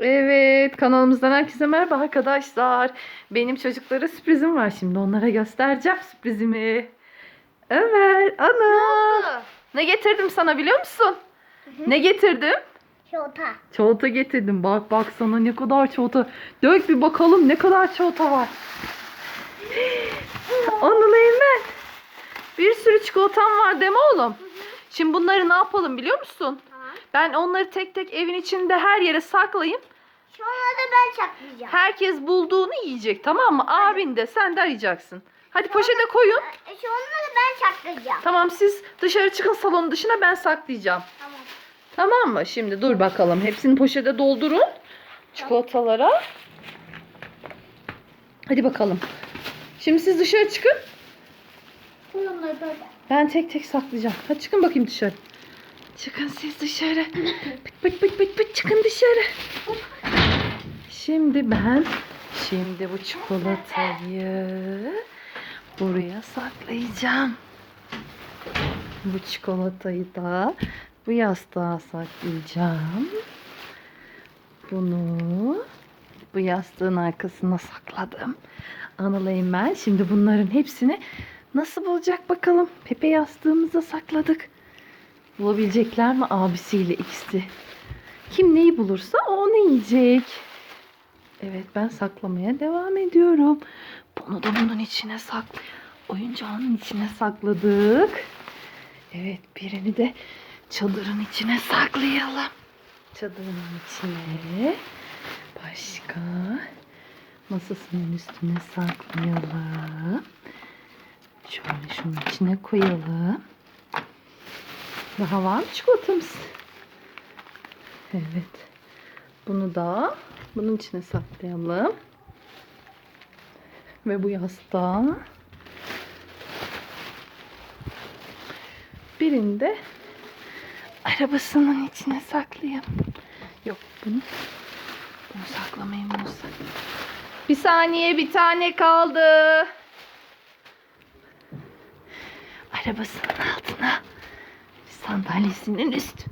Evet kanalımızdan herkese merhaba arkadaşlar. Benim çocuklara sürprizim var şimdi onlara göstereceğim sürprizimi. Ömer, ana. Ne getirdim sana biliyor musun? Ne getirdim? Şota. Çikolata getirdim. Bak bak sana ne kadar çikolata. Dök bir bakalım ne kadar çikolata var. Anıl Eymen. Bir sürü çikolatam var deme oğlum. Şimdi bunları ne yapalım biliyor musun? Ben onları tek tek evin içinde her yere saklayayım. Sonra da ben çaklayacağım. Herkes bulduğunu yiyecek tamam mı? Abin de sen de arayacaksın. Hadi poşete koyun. E, sonra da ben çaklayacağım. Tamam siz dışarı çıkın salonun dışına ben saklayacağım. Tamam. Tamam mı? Şimdi dur bakalım. Hepsini poşete doldurun. Çikolatalara. Hadi bakalım. Şimdi siz dışarı çıkın. Koy onları böyle. Ben tek tek saklayacağım. Hadi çıkın bakayım dışarı. Çıkın siz dışarı. Pıt pıt pıt pıt pıt çıkın dışarı. Şimdi ben şimdi bu çikolatayı buraya saklayacağım. Bu çikolatayı da bu yastığa saklayacağım. Bunu bu yastığın arkasına sakladım. Anılayım ben. Şimdi bunların hepsini nasıl bulacak bakalım. Pepe yastığımıza sakladık. Bulabilecekler mi abisiyle ikisi? Kim neyi bulursa o onu yiyecek. Evet ben saklamaya devam ediyorum. Bunu da bunun içine sak oyuncağının içine sakladık. Evet birini de çadırın içine saklayalım. Çadırın içine başka masasının üstüne saklayalım. Şöyle şunun içine koyalım. Daha var mı çikolatamız? Evet. Bunu da bunun içine saklayalım. Ve bu yastığa birini de arabasının içine saklayalım. Yok bunu bunu saklamayayım bunu sak- Bir saniye bir tane kaldı. Arabasının altına sandalyesinin üst.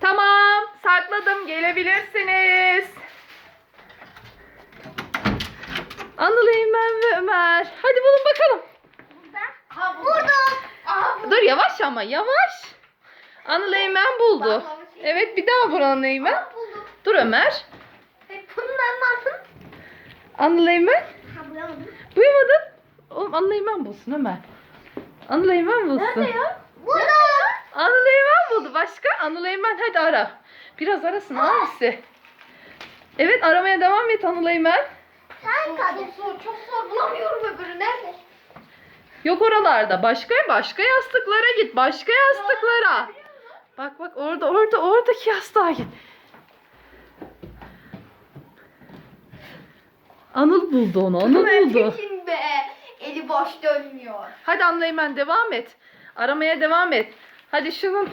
Tamam sakladım gelebilirsiniz. Anıl Eymen ve Ömer. Hadi bulun bakalım. Ha buldum. Dur yavaş ama yavaş. Anıl Eymen buldu. Evet bir daha vur Anıl Eymen. Dur Ömer. E? Anıl Eymen. Duymadın. Oğlum Anıl Eymen bulsun Ömer. Anıl Eymen bulsun. Burada. Anıl Eymen buldu. Başka? Anıl Eymen hadi ara. Biraz arasın abisi. Evet aramaya devam et Anıl Eymen. Sen kadın. Çok zor, çok zor. Bulamıyorum öbürü. Nerede? Yok oralarda. Başka başka yastıklara git. Başka yastıklara. Bak bak orada orada oradaki yastığa git. Anıl buldu onu. Anıl buldu. Çekin be. Eli boş dönmüyor. Hadi Anıl Eymen devam et. Aramaya devam et. Hadi şunun.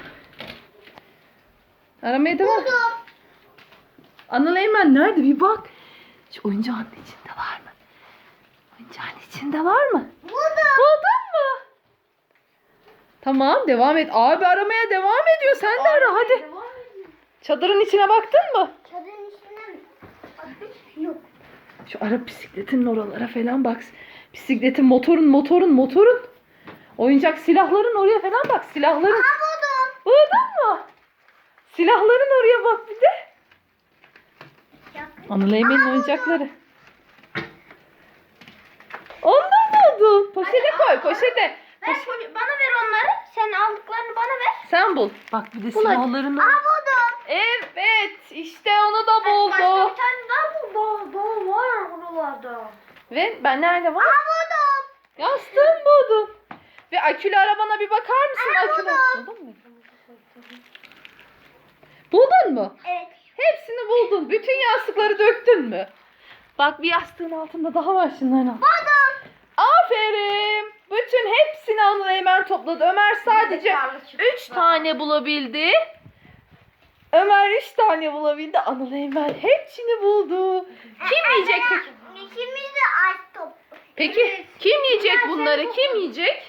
Aramaya devam. Buldum. Anıl Eymen nerede bir bak. Şu oyuncağın içinde var mı? Oyuncağın içinde var mı? Buldum. Buldun mu? Tamam devam et. Abi aramaya devam ediyor. Sen de ara hadi. Çadırın içine baktın mı? Çadırın içine. Yok. Şu ara bisikletin oralara falan bak. Bisikletin motorun motorun motorun. Oyuncak silahların oraya falan bak. Silahların. Ha buldum. Buldun mu? Silahların oraya bak bir de. Anıl Eymen'in oyuncakları. Ondan buldun. Poşete koy poşete. Ver, Poşet- koy- bana ver onları. Sen aldıklarını bana ver. Sen bul. Bak bir de Bul hadi. silahların. Aa buldum. Evet işte onu da Başka buldu. bir tane daha buldum. Daha var buralarda. Ve ben nerede var? Aa buldum. Yastığım buldum. Ve akülü arabana bir bakar mısın? Aa, Akülü. buldum. Buldun mu? Buldun mu? Evet. Hepsini buldun. Bütün yastıkları döktün mü? Bak bir yastığın altında daha var şunların altında. Buldum. Aferin. Bütün hepsini Anıl Eymen topladı. Ömer sadece Zekalı çıktı. 3 tane bulabildi. Ömer 3 tane bulabildi. Anıl Eymen hepsini buldu. Kim yiyecek peki? İkimiz de aç top. Peki kim yiyecek bunları? Kim yiyecek?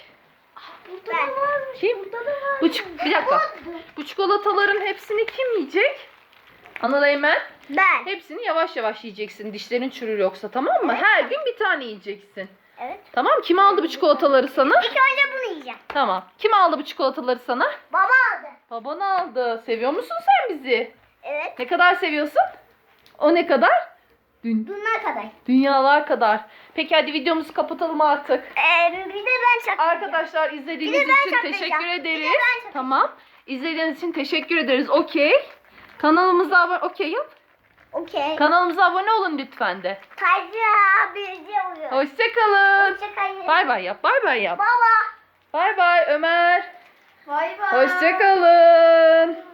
Burada da var. Kim? Burada da var. Bu çik- bir dakika. Bu çikolataların hepsini kim yiyecek? Anıl Eymen. Ben. Hepsini yavaş yavaş yiyeceksin. Dişlerin çürür yoksa tamam mı? Her gün bir tane yiyeceksin. Evet. Tamam kim aldı bu çikolataları sana? İlk önce bunu yiyeceğim. Tamam. Kim aldı bu çikolataları sana? Baba aldı. Baban aldı. Seviyor musun sen bizi? Evet. Ne kadar seviyorsun? O ne kadar? Dün, Bunlar kadar. dünyalar kadar. Peki hadi videomuzu kapatalım artık. Ee, bir de ben saklayacağım. Arkadaşlar izlediğiniz için teşekkür ederiz. Tamam. İzlediğiniz için teşekkür ederiz. Okey. Kanalımıza abone okey yap. Okey. Kanalımıza abone olun lütfen de. Kaydı birinci oluyor. Hoşçakalın. Hoşçakalın. Bay bay yap. Bay bay yap. Baba. Bay bay Ömer. Bay bay. Hoşçakalın.